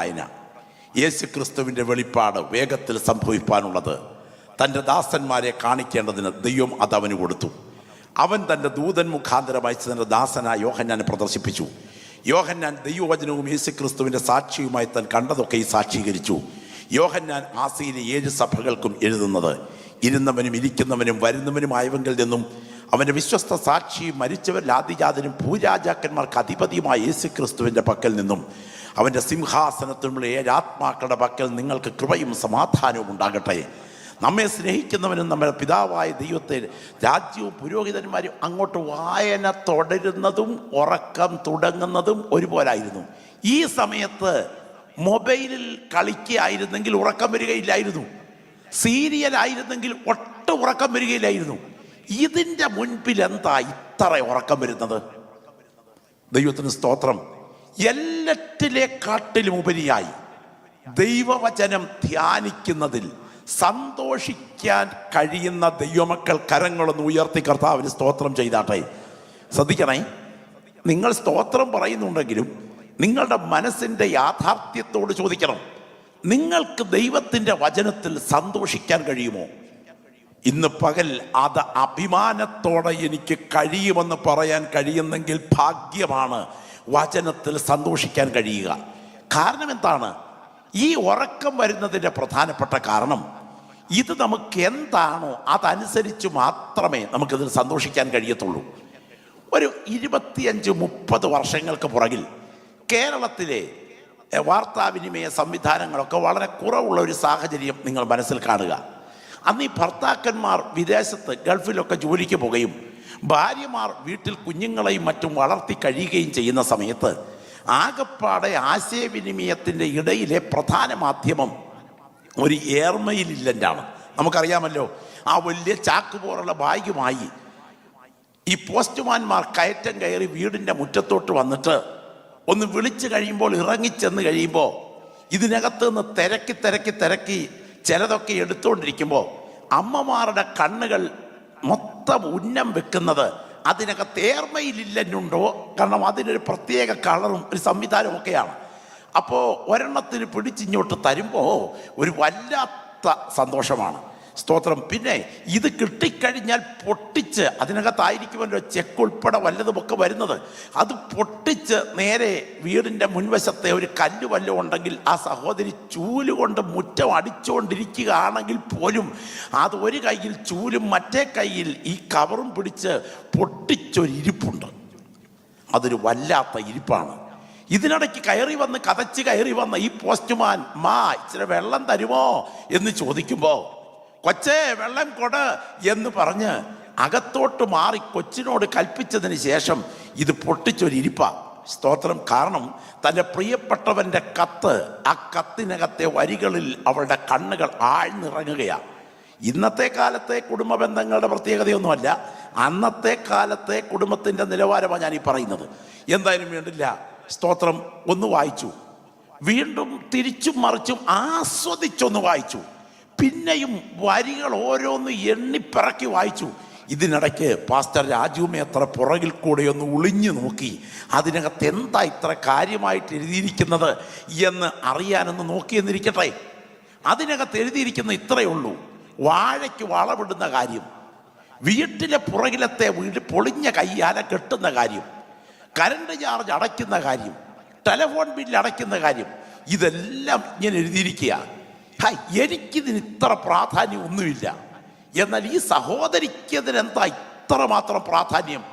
വായന യേശു ക്രിസ്തുവിന്റെ വെളിപ്പാട് വേഗത്തിൽ സംഭവിപ്പാനുള്ളത്. തന്റെ ദാസന്മാരെ കാണിക്കേണ്ടതിന് ദൈവം അത് അവന് കൊടുത്തു. അവൻ തന്റെ ദൂതൻ മുഖാന്തരം അയച്ച് തന്റെ ദാസനായ യോഹന്നാനെ പ്രദർശിപ്പിച്ചു. യോഹന്നാൻ ദൈവവചനവും യേശു ക്രിസ്തുവിന്റെ സാക്ഷിയുമായി താൻ കണ്ടതൊക്കെ ഈ സാക്ഷീകരിച്ചു. യോഹന്നാൻ ആസിയിലെ ഏഴ് സഭകൾക്കും എഴുതുന്നത് ഇരുന്നവനും ഇരിക്കുന്നവനും വരുന്നവനും വരുന്നവനുമായവങ്കിൽ നിന്നും അവന്റെ വിശ്വസ്ത സാക്ഷിയും മരിച്ചവരിൽ ആദിജാതനും ഭൂരാജാക്കന്മാർക്ക് അധിപതിയുമായ യേശു ക്രിസ്തുവിന്റെ പക്കൽ നിന്നും അവന്റെ സിംഹാസനത്തിനുള്ള ഏഴാത്മാക്കളുടെ പക്കൽ നിങ്ങൾക്ക് കൃപയും സമാധാനവും ഉണ്ടാകട്ടെ. നമ്മെ സ്നേഹിക്കുന്നവനും നമ്മുടെ പിതാവായ ദൈവത്തെ രാജ്യവും പുരോഹിതന്മാരും അങ്ങോട്ട് വായന തുടരുന്നതും ഉറക്കം തുടങ്ങുന്നതും ഒരുപോലായിരുന്നു. ഈ സമയത്ത് മൊബൈലിൽ കളിക്കുകയായിരുന്നെങ്കിൽ ഉറക്കം വരികയില്ലായിരുന്നു. സീരിയലായിരുന്നെങ്കിൽ ഒട്ട് ഉറക്കം വരികയില്ലായിരുന്നു. ഇതിന്റെ മുൻപിൽ എന്താ ഇത്ര ഉറക്കം വരുന്നത്? ദൈവത്തിന് സ്തോത്രം. എല്ലാറ്റിലേക്കാട്ടിലും ഉപരിയായി ദൈവവചനം ധ്യാനിക്കുന്നതിൽ സന്തോഷിക്കാൻ കഴിയുന്ന ദൈവമക്കൾ കരങ്ങളൊന്ന് ഉയർത്തി കർത്താവിന് സ്തോത്രം ചെയ്താട്ടെ. ശ്രദ്ധിക്കണേ നിങ്ങൾ സ്തോത്രം പറയുന്നുണ്ടെങ്കിലും നിങ്ങളുടെ മനസ്സിന്റെ യാഥാർത്ഥ്യത്തോട് ചോദിക്കണം നിങ്ങൾക്ക് ദൈവത്തിന്റെ വചനത്തിൽ സന്തോഷിക്കാൻ കഴിയുമോ? ഇന്ന് പകൽ അത് അഭിമാനത്തോടെ എനിക്ക് കഴിയുമെന്ന് പറയാൻ കഴിയുന്നെങ്കിൽ ഭാഗ്യമാണ്. വചനത്തിൽ സന്തോഷിക്കാൻ കഴിയുക. കാരണം എന്താണ്? ഈ ഉറക്കം വരുന്നതിന്റെ പ്രധാനപ്പെട്ട കാരണം ഇത് നമുക്ക് എന്താണോ അതനുസരിച്ച് മാത്രമേ നമുക്കിതിൽ സന്തോഷിക്കാൻ കഴിയത്തുള്ളൂ. ഒരു ഇരുപത്തിയഞ്ച് മുപ്പത് വർഷങ്ങൾക്ക് പുറകിൽ കേരളത്തിലെ വാർത്താവിനിമയ സംവിധാനങ്ങളൊക്കെ വളരെ കുറവുള്ള ഒരു സാഹചര്യം നിങ്ങൾ മനസ്സിൽ കാണുക. അന്ന് ഈ ഭർത്താക്കന്മാർ വിദേശത്ത് ഗൾഫിലൊക്കെ ജോലിക്ക് പോകുകയും ഭാര്യമാർ വീട്ടിൽ കുഞ്ഞുങ്ങളെയും മറ്റും വളർത്തി കഴിയുകയും ചെയ്യുന്ന സമയത്ത് ആകപ്പാടെ ആശയവിനിമയത്തിന്റെ ഇടയിലെ പ്രധാന മാധ്യമം ഒരു എയർമെയിൽ ഇല്ലന്റാണ്. നമുക്കറിയാമല്ലോ ആ വലിയ ചാക്ക് പോലുള്ള ബാഗുമായി ഈ പോസ്റ്റ്മാൻമാർ കയറ്റം കയറി വീടിന്റെ മുറ്റത്തോട്ട് വന്നിട്ട് ഒന്ന് വിളിച്ചു കഴിയുമ്പോൾ ഇറങ്ങിച്ചെന്ന് കഴിയുമ്പോൾ ഇതിനകത്ത് നിന്ന് തിരക്കി തിരക്കി തിരക്കി ചിലതൊക്കെ എടുത്തുകൊണ്ടിരിക്കുമ്പോൾ അമ്മമാരുടെ കണ്ണുകൾ മൊത്തം ഉന്നം വെക്കുന്നത് അതിനകത്ത് ഏർമയിലില്ലെന്നുണ്ടോ? കാരണം അതിനൊരു പ്രത്യേക കളറും ഒരു സംവിധാനവും ഒക്കെയാണ് അപ്പോൾ ഒരെണ്ണത്തിന് പിടിച്ചിങ്ങോട്ട് തരുമ്പോൾ ഒരു വല്ലാത്ത സന്തോഷമാണ്. സ്തോത്രം. പിന്നെ ഇത് കിട്ടിക്കഴിഞ്ഞാൽ പൊട്ടിച്ച് അതിനകത്തായിരിക്കുമല്ലോ ചെക്ക് ഉൾപ്പെടെ വല്ലതുമൊക്കെ വരുന്നത്. അത് പൊട്ടിച്ച് നേരെ വീടിന്റെ മുൻവശത്തെ ഒരു കല്ല് വല്ലതും ഉണ്ടെങ്കിൽ ആ സഹോദരി ചൂൽ കൊണ്ട് മുറ്റം അടിച്ചുകൊണ്ടിരിക്കുകയാണെങ്കിൽ പോലും അത് ഒരു കയ്യിൽ ചൂലും മറ്റേ കയ്യിൽ ഈ കവറും പിടിച്ച് പൊട്ടിച്ചൊരിരിപ്പുണ്ട് അതൊരു വല്ലാത്ത ഇരിപ്പാണ്. ഇതിനിടയ്ക്ക് കയറി വന്ന് കതച്ച് കയറി വന്ന ഈ പോസ്റ്റ്മാൻ മാ ഇച്ചിരി വെള്ളം തരുമോ? എന്ന് ചോദിക്കുമ്പോൾ കൊച്ചേ വെള്ളം കൊട എന്ന് പറഞ്ഞ് അകത്തോട്ട് മാറി കൊച്ചിനോട് കൽപ്പിച്ചതിന് ശേഷം ഇത് പൊട്ടിച്ചൊരിരിപ്പ. സ്തോത്രം. കാരണം തന്റെ പ്രിയപ്പെട്ടവന്റെ കത്ത് ആ കത്തിനകത്തെ വരികളിൽ അവളുടെ കണ്ണുകൾ ആഴ്ന്നിറങ്ങുകയാണ് ഇന്നത്തെ കാലത്തെ കുടുംബ ബന്ധങ്ങളുടെ പ്രത്യേകതയൊന്നുമല്ല അന്നത്തെ കാലത്തെ കുടുംബത്തിന്റെ നിലവാരമാണ് ഞാൻ ഈ പറയുന്നത്. എന്തായാലും വേണ്ടില്ല. സ്തോത്രം. ഒന്ന് വായിച്ചു. വീണ്ടും തിരിച്ചും മറിച്ചും ആസ്വദിച്ചൊന്ന് വായിച്ചു. പിന്നെയും വരികൾ ഓരോന്ന് എണ്ണിപ്പിറക്കി വായിച്ചു. ഇതിനിടയ്ക്ക് പാസ്റ്റർ രാജു മേത്ര പുറകിൽ കൂടെ ഒന്ന് ഒളിഞ്ഞു നോക്കി. അതിനകത്ത് എന്താ ഇത്ര കാര്യമായിട്ട് എഴുതിയിരിക്കുന്നത് എന്ന് അറിയാനൊന്ന് നോക്കിയെന്നിരിക്കട്ടെ. അതിനകത്ത് എഴുതിയിരിക്കുന്ന ഇത്രയേ ഉള്ളൂ. വാഴയ്ക്ക് വളവിടുന്ന കാര്യം. വീട്ടിലെ പുറകിലത്തെ വീട് പൊളിഞ്ഞ കയ്യാല കെട്ടുന്ന കാര്യം. കരണ്ട് ചാർജ് അടയ്ക്കുന്ന കാര്യം. ടെലഫോൺ ബില്ല് അടയ്ക്കുന്ന കാര്യം. ഇതെല്ലാം ഇങ്ങനെ എഴുതിയിരിക്കുക ഹായ് എനിക്കിതിന് ഇത്ര പ്രാധാന്യം ഒന്നുമില്ല എന്നാൽ ഈ സഹോദരിക്ക് ഇത്ര മാത്രം പ്രാധാന്യം?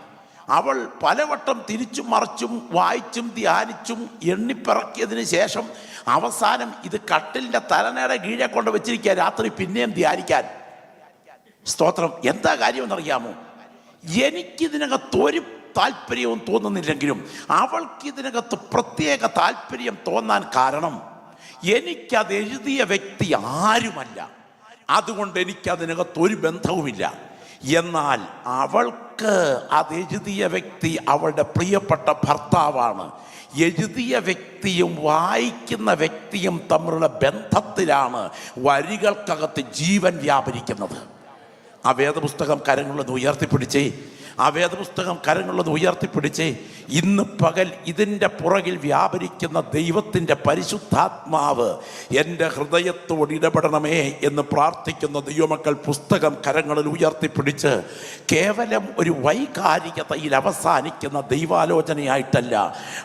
അവൾ പലവട്ടം തിരിച്ചും മറിച്ചും വായിച്ചും ധ്യാനിച്ചും എണ്ണിപ്പിറക്കിയതിന് ശേഷം അവസാനം ഇത് കട്ടിലിന്റെ തലനയുടെ കീഴെ കൊണ്ട് വെച്ചിരിക്കുക രാത്രി പിന്നെയും ധ്യാനിക്കാൻ. സ്തോത്രം. എന്താ കാര്യം എന്നറിയാമോ എനിക്കിതിനകത്ത് ഒരു താല്പര്യവും തോന്നുന്നില്ലെങ്കിലും അവൾക്ക് ഇതിനകത്ത് പ്രത്യേക താല്പര്യം തോന്നാൻ കാരണം എനിക്കത് എഴുതിയ വ്യക്തി ആരുമല്ല. അതുകൊണ്ട് എനിക്കതിനകത്ത് ഒരു ബന്ധവുമില്ല. എന്നാൽ അവൾക്ക് അത് എഴുതിയ വ്യക്തി അവളുടെ പ്രിയപ്പെട്ട ഭർത്താവാണ്. എഴുതിയ വ്യക്തിയും വായിക്കുന്ന വ്യക്തിയും തമ്മിലുള്ള ബന്ധത്തിലാണ് വരികൾക്കകത്ത് ജീവൻ വ്യാപരിക്കുന്നത്. ആ വേദപുസ്തകം കരങ്ങളിൽ ഉയർത്തിപ്പിടിച്ച്. ആ വേദപുസ്തകം കരങ്ങളൊന്ന് ഉയർത്തിപ്പിടിച്ച് ഇന്ന് പകൽ ഇതിന്റെ പുറകിൽ വ്യാപരിക്കുന്ന ദൈവത്തിന്റെ പരിശുദ്ധാത്മാവ് എന്റെ ഹൃദയത്തോട് ഇടപെടണമേ എന്ന് പ്രാർത്ഥിക്കുന്ന ദൈവമക്കൾ പുസ്തകം കരങ്ങളിൽ ഉയർത്തിപ്പിടിച്ച് കേവലം ഒരു വൈകാരികതയിൽ അവസാനിക്കുന്ന ദൈവാലോചനയായിട്ടല്ല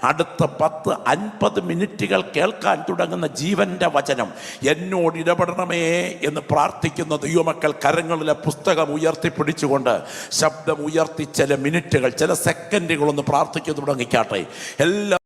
അടുത്ത പത്ത് അൻപത് മിനിറ്റുകൾ കേൾക്കാൻ തുടങ്ങുന്ന ജീവന്റെ വചനം എന്നോട് ഇടപെടണമേ എന്ന് പ്രാർത്ഥിക്കുന്ന ദൈവമക്കൾ കരങ്ങളിലെ പുസ്തകം ഉയർത്തിപ്പിടിച്ചുകൊണ്ട് ശബ്ദം ഉയർത്തി ചില മിനിറ്റുകൾ ചില സെക്കൻഡുകളൊന്ന് പ്രാർത്ഥിച്ചു തുടങ്ങിക്കാട്ടെ. എല്ലാ